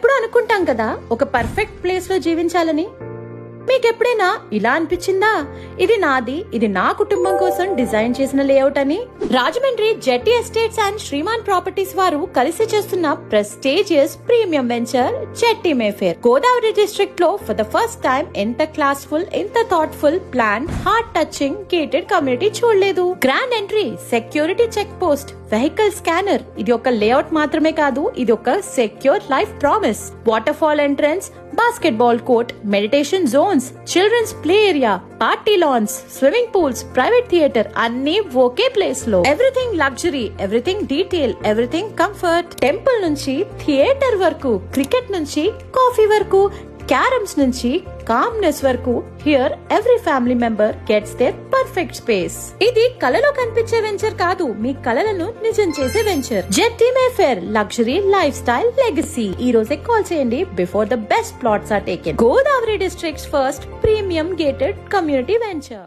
ఎప్పుడు అనుకుంటాం కదా ఒక పర్ఫెక్ట్ ప్లేస్లో జీవించాలని. మీకెప్పుడైనా ఇలా అనిపించిందా? ఇది నాది ఇది నా కుటుంబం కోసం డిజైన్ చేసిన లేఅవుట్ అని? Rajahmundry Jetty estates and Sriman properties వారు కలిసి చేస్తున్న prestigious premium venture Jetty Mayfair. Godavari డిస్ట్రిక్ట్లో ఫర్ ద ఫస్ట్ టైం ఎంత క్లాస్ఫుల్ ఎంత thoughtful plan heart touching gated community చూడలేదు. Grand entry security check post vehicle scanner ఇది ఒక లేఅవుట్ మాత్రమే కాదు ఇది ఒక secure life promise waterfall entrance basketball court meditation zones children's play area party lawns swimming pools private theatre అన్ని ఒకే ప్లేస్లో. Everything luxury everything detail everything comfort temple నుంచి theatre వరకు క్రికెట్ నుంచి కాఫీ వరకు క్యారమ్స్ నుంచి కామ్నెస్ వరకు here every family member gets their perfect space ఇది కలలో కనిపించే వెంచర్ కాదు మీ కలలను నిజం చేసే venture Jetty Mayfair luxury lifestyle legacy ఈ రోజే కాల్ చేయండి before the best plots are taken Godavari districts first premium gated community venture